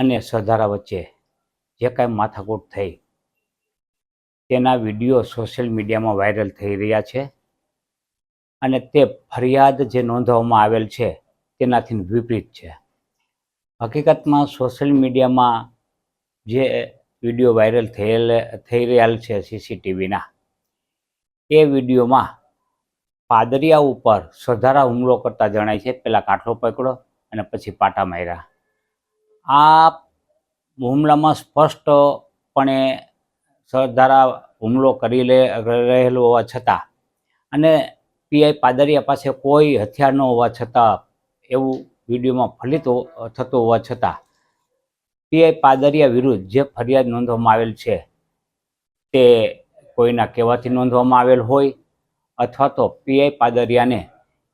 અને સરદારા વચ્ચે જે કાંઈ માથાકૂટ થઈ, તેના વીડિયો સોશિયલ મીડિયામાં વાયરલ થઈ રહ્યા છે અને તે ફરિયાદ જે નોંધવામાં આવેલ છે તેનાથી વિપરીત છે. હકીકતમાં સોશિયલ મીડિયામાં જે વીડિયો વાયરલ થયેલ, થઈ રહેલ છે સીસીટીવીના, એ વિડીયોમાં પાદરિયા ઉપર સધારા હુમલો કરતા જણાય છે. પહેલાં કાંઠો પકડો અને પછી પાટા માર્યા. આ હુમલામાં સ્પષ્ટપણે સરધારા હુમલો કરી લે, રહેલો હોવા છતાં અને પીઆઈ પાદરિયા પાસે કોઈ હથિયાર ન હોવા છતાં એવું વિડીયોમાં ફલિત થતું હોવા છતાં પીઆઈ પાદરિયા વિરુદ્ધ જે ફરિયાદ નોંધવામાં આવેલ છે તે કોઈના કહેવાથી નોંધવામાં આવેલ હોય અથવા તો પીઆઈ પાદરિયાને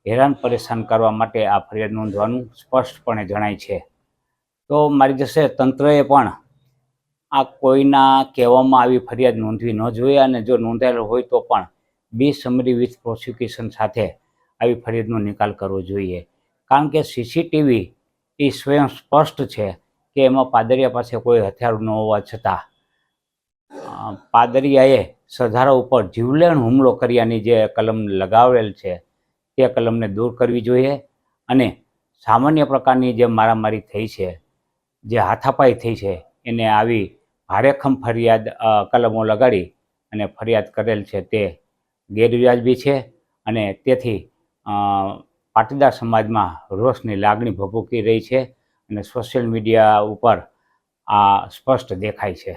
હેરાન પરેશાન કરવા માટે આ ફરિયાદ નોંધવાનું સ્પષ્ટપણે જણાય છે. તો મારી જશે તંત્રએ પણ આ કોઈના કહેવામાં આવી ફરિયાદ નોંધવી ન જોઈએ અને જો નોંધાયેલ હોય તો પણ બી સમરી વિથ પ્રોસિક્યુશન સાથે આવી ફરિયાદનો નિકાલ કરવો જોઈએ. કારણ કે સીસીટીવી એ સ્વયં સ્પષ્ટ છે કે એમાં પાદરિયા પાસે કોઈ હથિયાર ન હોવા છતાં પાદરિયાએ સધારા ઉપર જીવલેણ હુમલો કર્યાની જે કલમ લગાવેલ છે તે કલમને દૂર કરવી જોઈએ અને સામાન્ય પ્રકારની જે મારામારી થઈ છે જે હાથાપાઈ થઈ છે, એને આવી ભારેખમ ફરિયાદ કલમો લગાડી અને ફરિયાદ કરેલ છે તે ગેરવ્યાજબી છે અને તેથી પાટીદાર સમાજમાં રોષની લાગણી ભભૂકી રહી છે અને સોશિયલ મીડિયા ઉપર આ સ્પષ્ટ દેખાય છે.